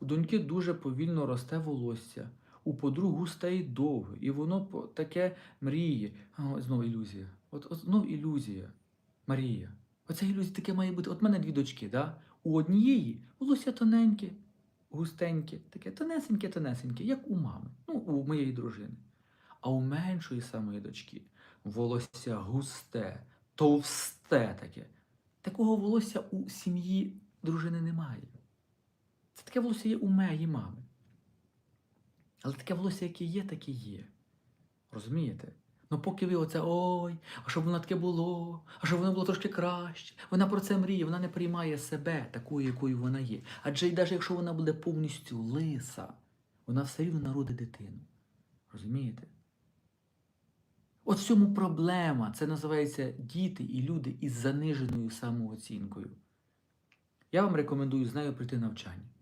У доньки дуже повільно росте волосся, у подруг густе і довге, і воно таке мріє. Знову ілюзія. От, от знов ілюзія. Марія. Оця ілюзія таке має бути. От мене дві дочки, да? у однієї волосся тоненьке, густеньке, таке тонесеньке, тонесеньке, як у мами, ну, у моєї дружини. А у меншої самої дочки волосся густе, товсте таке. Такого волосся у сім'ї дружини немає. Таке волосся є у моєї мами. Але таке волосся, яке є, таке є. Розумієте? Ну поки ви оце ой, а щоб воно таке було, а щоб воно було трошки краще. Вона про це мріє, вона не приймає себе такою, якою вона є. Адже навіть якщо вона буде повністю лиса, вона все рівно народить дитину. Розумієте? От в цьому проблема. Це називається діти і люди із заниженою самооцінкою. Я вам рекомендую з нею прийти навчання.